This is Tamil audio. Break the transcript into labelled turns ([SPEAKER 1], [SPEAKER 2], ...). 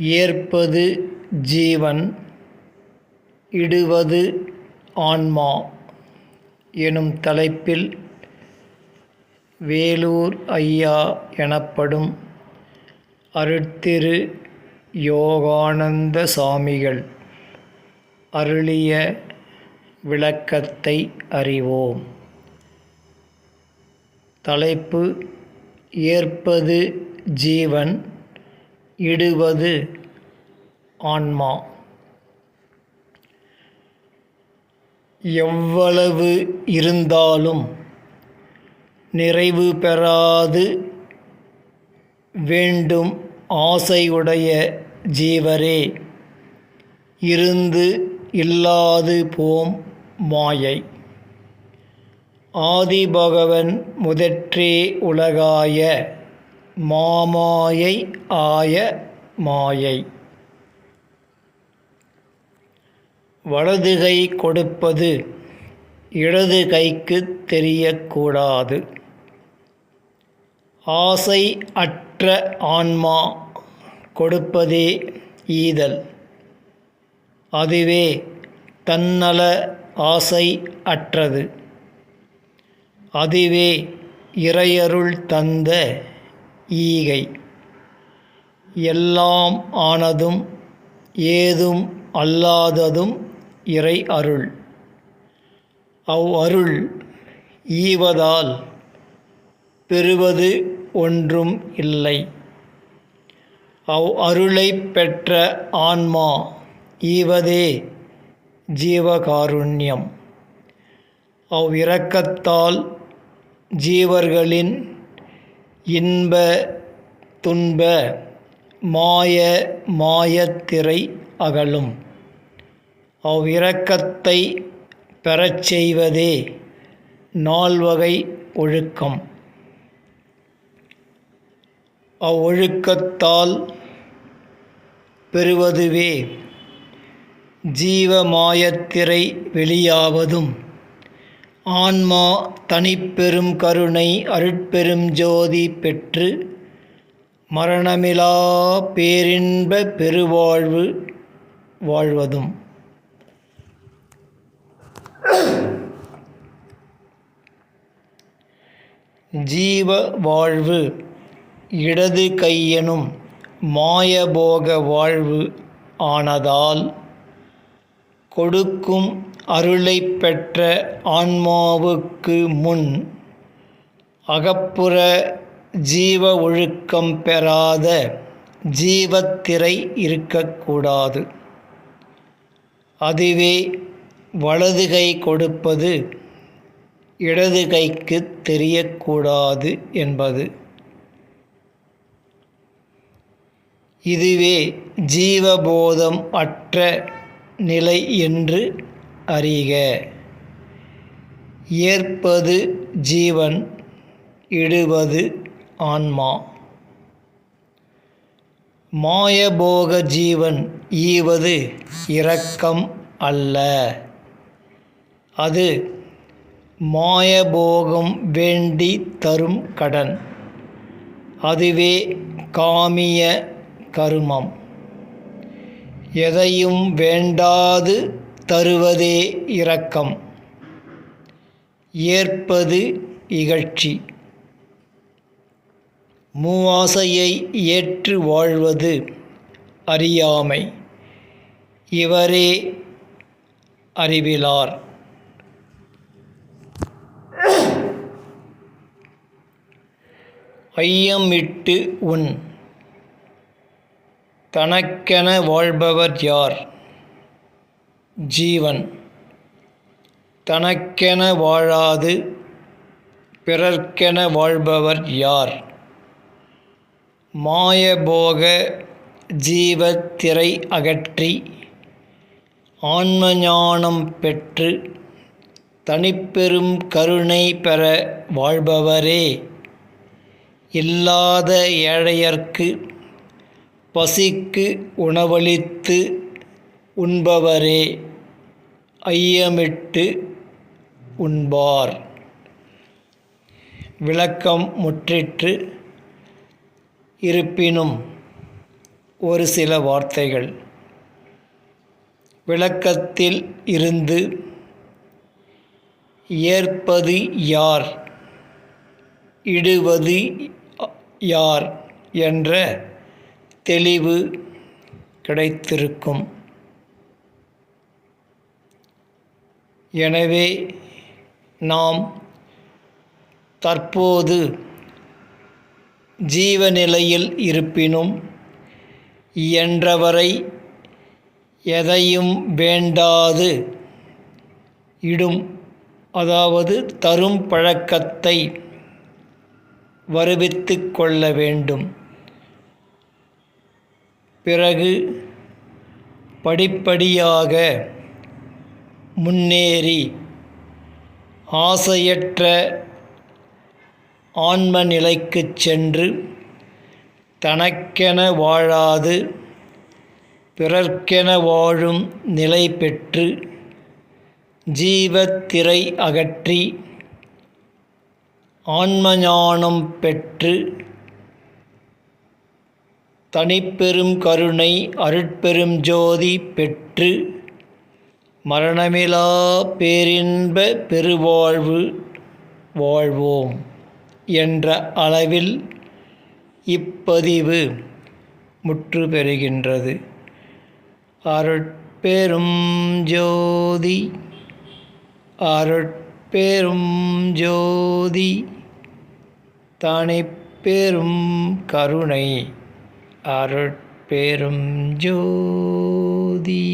[SPEAKER 1] ஏற்பது ஜீவன் இடுவது ஆன்மா எனும் தலைப்பில் வேலூர் ஐயா எனப்படும் அருட்திரு யோகானந்த சாமிகள் அருளிய விளக்கத்தை அறிவோம். தலைப்பு ஏற்பது ஜீவன் இடுவது ஆன்மா. எவ்வளவு இருந்தாலும் நிறைவு பெறாது வேண்டும் ஆசையுடைய ஜீவரே. இருந்து இல்லாது போம் மாயை. ஆதிபகவன் முதற்றே உலகாய மாமாயை ஆய மாயை. வலது கை கொடுப்பது இடது கைக்கு தெரியக்கூடாது. ஆசை அற்ற ஆன்மா கொடுப்பதே ஈதல். அதுவே தன்னல ஆசை அற்றது. அதுவே இறையருள் தந்த ஈகை. எல்லாம் ஆனதும் ஏதும் அல்லாததும் இறை அருள். அவ் அருள் ஈவதால் பெறுவது ஒன்றும் இல்லை. அவ் அருளை பெற்ற ஆன்மா ஈவதே ஜீவகாருண்யம். அவ் இரக்கத்தால் ஜீவர்களின் இன்ப துன்ப மாய மாயத்திரை அகலும். அவ்விரக்கத்தை பெறச் செய்வதே நால்வகை ஒழுக்கம். அவ்வொழுக்கத்தால் பெறுவதுவே ஜீவமாயத்திரை வெளியாவதும் ஆன்மா தனிப்பெரும் கருணை அருட்பெரும் ஜோதி பெற்று மரணமிலா பேரின்ப பெருவாழ்வு வாழ்வதும். ஜீவ வாழ்வு இடது கையெனும் மாயபோக வாழ்வு ஆனதால் கொடுக்கும் அருளை பெற்ற ஆன்மாவுக்கு முன் அகப்புற ஜீவ ஒழுக்கம் பெறாத ஜீவத்திரை இருக்கக்கூடாது. அதுவே வலது கை கொடுப்பது இடது கைக்கு தெரியக்கூடாது என்பது. இதுவே ஜீவபோதம் அற்ற நிலை என்று அறிக. ஏற்பது ஜீவன் இடுவது ஆன்மா. மாயபோக ஜீவன் ஈவது இரக்கம் அல்ல. அது மாயபோகம் வேண்டி தரும் கடன். அதுவே காமிய கருமம். எதையும் வேண்டாது தருவதே இரக்கம். ஏற்பது இகழ்ச்சி. மூவாசையை ஏற்று வாழ்வது அறியாமை. இவரே அறிவிலார். ஐயமிட்டு உன். தனக்கென வாழ்பவர் யார்? ஜீவன். தனக்கென வாழாது பிறர்க்கென வாழ்பவர் யார்? மாயபோக ஜீவத்திரை அகற்றி ஆன்மஞானம் பெற்று தனிப்பெரும் கருணை பெற வாழ்பவரே. இல்லாத ஏழையர்க்கு பசிக்கு உணவளித்து உண்பவரே. ஐயமிட்டு உண்பார். விளக்கம் முற்றிற்று இருப்பினும் ஒரு சில வார்த்தைகள். விளக்கத்தில் இருந்து ஏற்பது யார்? இடுவது யார்? என்ற தெளிவு கிடைத்திருக்கும். எனவே நாம் தற்போது ஜீவநிலையில் இருப்பினும் இயன்றவரை எதையும் வேண்டாது இடும். அதாவது தரும் பழக்கத்தை வருவித்து கொள்ள வேண்டும். பிறகு படிப்படியாக முன்னேறி ஆசையற்ற ஆன்ம நிலைக்குச் சென்று தனக்கென வாழாது பிறர்க்கென வாழும் நிலை பெற்று ஜீவத்திரை அகற்றி ஆன்மஞானம் பெற்று தனிப்பெரும் கருணை அருட்பெரும் ஜோதி பெற்று மரணமிலா பேரின்ப பெருவாழ்வு வாழ்வோம் என்ற அளவில் இப்பதிவு முற்று பெறுகின்றது. அருட்பெரும் ஜோதி அருட்பெரும் ஜோதி தனிப்பெரும் கருணை அருட்பெரும் ஜோதி.